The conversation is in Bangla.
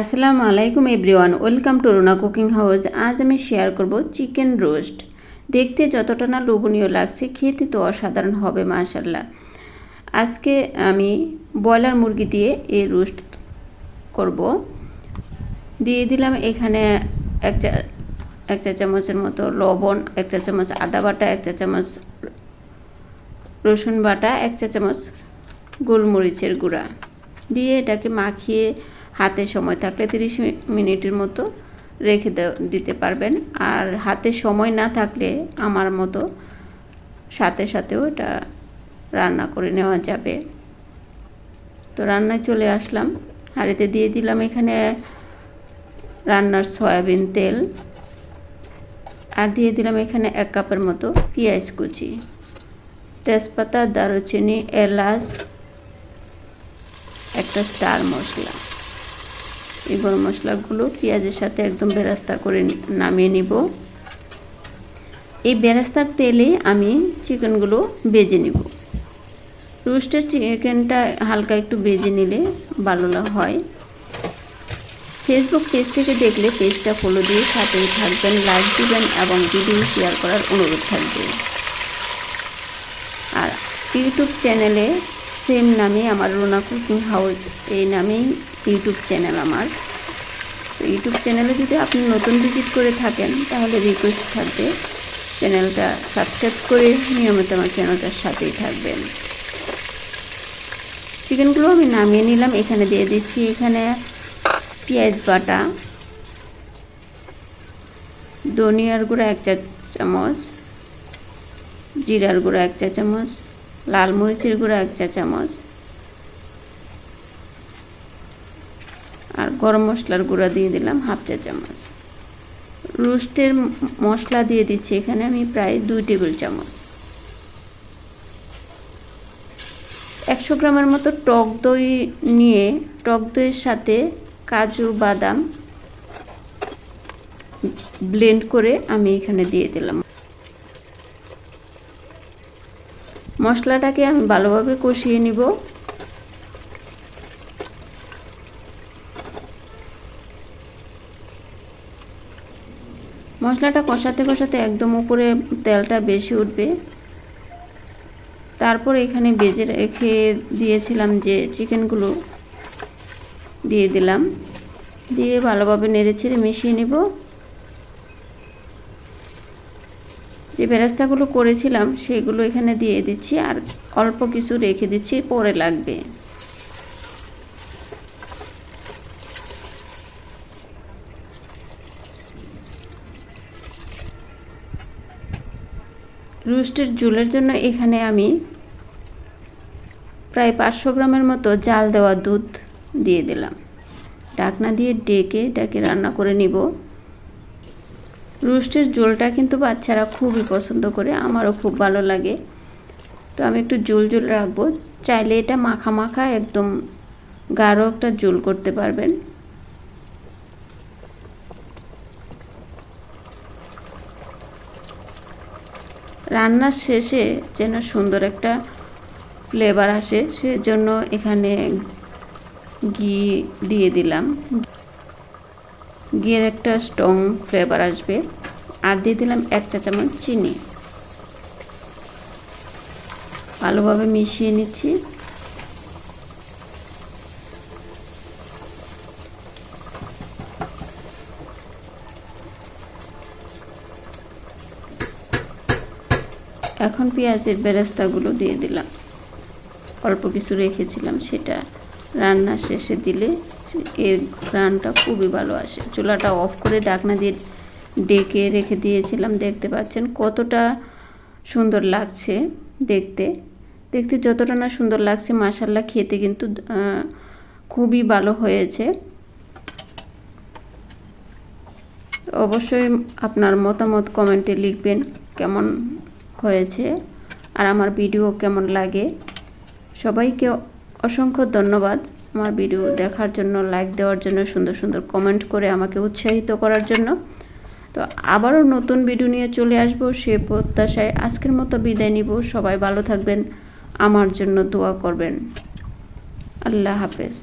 আসসালামু আলাইকুম everyone, welcome to Runa cooking house. আজ আমি শেয়ার করব চিকেন রোস্ট। দেখতে যতটা না লোভনীয় লাগছে, খেতে তো অসাধারণ হবে মাশাল্লাহ আজকে আমি ব্রয়লার মুরগি দিয়ে এই রোস্ট করব। দিয়ে দিলাম এখানে এক চা এক চা চামচের মতো লবণ, এক চা চামচ আদা বাটা, এক চা চামচ রসুন বাটা, এক চা চামচ গোলমরিচের গুঁড়া। দিয়ে এটাকে মাখিয়ে হাতে সময় থাকলে তিরিশ মিনিটের মতো রেখে দিতে পারবেন। আর হাতে সময় না থাকলে আমার মতো সাথে সাথেও এটা রান্না করে নেওয়া যাবে। তো রান্নায় চলে আসলাম। হাঁড়িতে দিয়ে দিলাম এখানে রান্নার সয়াবিন তেল। আর দিয়ে দিলাম এখানে এক কাপের মতো পেঁয়াজ কুচি, তেজপাতা, দারুচিনি, এলাচ, একটা স্টার মশলা। এই গরম মশলাগুলো পেঁয়াজের সাথে একদম বেরাস্তা করে নামিয়ে নিব। এই বেরাস্তার তেলে আমি চিকেনগুলো বেজে নিব। রোস্টের চিকেনটা হালকা একটু বেজে নিলে ভালো হয়। ফেসবুক পেজ থেকে দেখলে পেজটা ফলো দিয়ে সাথেই থাকবেন লাইক দিবেন এবং ভিডিও শেয়ার করার অনুরোধ থাকবে। আর ইউটিউব চ্যানেলে সেম নামে আমার রোনা কুকিং হাউস, এই নামেই ইউটিউব চ্যানেল আমার। তো ইউটিউব চ্যানেলে যদি আপনি নতুন ভিজিট করে থাকেন, তাহলে রিকোয়েস্ট থাকবে, চ্যানেলটা সাবস্ক্রাইব করে নিয়মিত আমার চ্যানেলটার সাথেই থাকবেন। চিকেনগুলো আমি নামিয়ে নিলাম, এখানে দিয়ে দিচ্ছি এখানে পেঁয়াজ বাটা, ধনিয়ার গুঁড়া এক চা চামচ জিরার গুঁড়া এক চা চামচ লাল মরিচের গুঁড়া, এক চা চামচ। আর গরম মশলার গুঁড়া দিয়ে দিলাম হাফ চা চামচ। রোস্টের মশলা দিয়ে দিচ্ছি এখানে আমি প্রায় দুই টেবিল চামচ। একশো গ্রামের মতো টক দই নিয়ে, টক দইয়ের সাথে কাজু, বাদাম ব্লেন্ড করে আমি এখানে দিয়ে দিলাম। মশলাটাকে আমি ভালোভাবে কষিয়ে নিব। মশলাটা কষাতে কষাতে একদম উপরে তেলটা বেশি উঠবে। তারপর এখানে বেজে রেখে দিয়েছিলাম যে চিকেনগুলো দিয়ে দিলাম। দিয়ে ভালোভাবে নেড়ে ছেড়ে মিশিয়ে নেব। যে বেরাস্তাগুলো করেছিলাম, সেগুলো এখানে দিয়ে দিচ্ছি আর অল্প কিছু রেখে দিচ্ছি, পরে লাগবে। রুস্টের জুলের জন্য এখানে আমি প্রায় পাঁচশো গ্রামের মতো জাল দেওয়া দুধ দিয়ে দিলাম। ডাকনা দিয়ে ডেকে ডেকে রান্না করে নিব। রোস্টের জোলটা কিন্তু বাচ্চারা খুবই পছন্দ করে, আমারও খুব ভালো লাগে। তো আমি একটু জোল জোল রাখব, চাইলে এটা মাখা মাখা একদম গাঢ় একটা জোল করতে পারবেন। রান্নার শেষে যেন সুন্দর একটা ফ্লেভার আসে, সেজন্য এখানে ঘি দিয়ে দিলাম। ঘিয়ের একটা স্ট্রং ফ্লেভার আসবে। আর দিয়ে দিলাম এক চা চামচ চিনি। ভালোভাবে মিশিয়ে নিচ্ছি। এখন পেঁয়াজের বেরেস্তাগুলো দিয়ে দিলাম। অল্প কিছু রেখেছিলাম সেটা রান্না শেষে দিলে এর ঘ্রাণটা খুবই ভালো আসে। চুলাটা অফ করে ডাকনা দিয়ে ডেকে রেখে দিয়েছিলাম, দেখতে পাচ্ছেন কতটা সুন্দর লাগছে দেখতে। দেখতে যতটা না সুন্দর লাগছে মাসাল্লা খেতে কিন্তু খুবই ভালো হয়েছে। অবশ্যই আপনার মতামত কমেন্টে লিখবেন কেমন হয়েছে আর আমার ভিডিও কেমন লাগে। সবাইকে অসংখ্য ধন্যবাদ। আমার ভিডিও দেখার জন্য লাইক দেওয়ার জন্য, সুন্দর সুন্দর কমেন্ট করে আমাকে উৎসাহিত করার জন্য। তো আবারও নতুন ভিডিও নিয়ে চলে আসব, সে প্রত্যাশায় আজকের মতো বিদায় নিব। সবাই ভালো থাকবেন, আমার জন্য দোয়া করবেন। আল্লাহ হাফেজ।